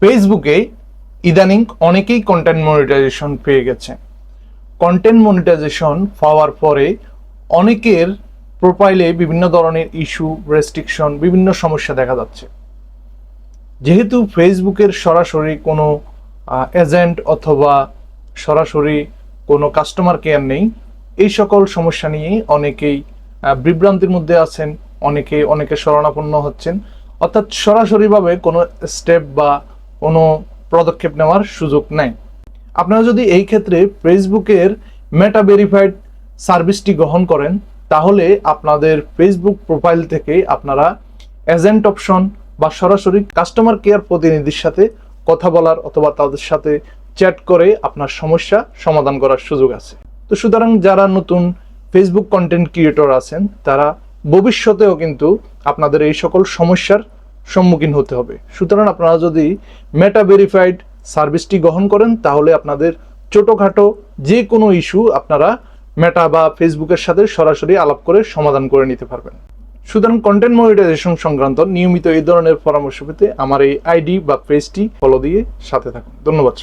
ফেসবুকে ইদানিং অনেকেই কন্টেন্ট মনিটাইজেশন পেয়ে গেছে। কন্টেন্ট মনিটাইজেশন পাওয়ার পরে অনেকের প্রোফাইলে বিভিন্ন ধরনের ইস্যু রেস্ট্রিকশন বিভিন্ন সমস্যা দেখা যাচ্ছে। যেহেতু ফেসবুকের সরাসরি কোনো এজেন্ট অথবা সরাসরি কোনো কাস্টমার কেয়ার নেই, এই সকল সমস্যা নিয়ে অনেকেই বিভ্রান্তির মধ্যে আছেন অনেকে অনেকে শরণাপন্ন হচ্ছেন। অর্থাৎ সরাসরিভাবে কোনো স্টেপ বা কোনো পদক্ষেপ নেওয়ার সুযোগ নেই। আপনারা যদি এই ক্ষেত্রে ফেসবুকের মেটা ভেরিফাইড সার্ভিসটি গ্রহণ করেন, তাহলে আপনাদের ফেসবুক প্রোফাইল থেকে আপনারা এজেন্ট অপশন বা সরাসরি কাস্টমার কেয়ার প্রতিনিধির সাথে কথা বলার অথবা তাদের সাথে চ্যাট করে আপনার সমস্যা সমাধান করার সুযোগ আছে। তো সুতরাং যারা নতুন ফেসবুক কন্টেন্ট ক্রিয়েটর আছেন, তারা ভবিষ্যতেও কিন্তু আপনাদের এই সকল সমস্যার সম্মুখীন হতে হবে। সুতরাং আপনারা যদি মেটা ভেরিফাইড সার্ভিসটি গ্রহণ করেন, তাহলে আপনাদের ছোটোখাটো যে কোনো ইস্যু আপনারা মেটা বা ফেসবুকের সাথে সরাসরি আলাপ করে সমাধান করে নিতে পারবেন। সুতরাং কন্টেন্ট মনিটাইজেশন সংক্রান্ত নিয়মিত এই ধরনের পরামর্শ পেতে আমার এই আইডি বা পেজটি ফলো দিয়ে সাথে থাকুন। ধন্যবাদ সবাই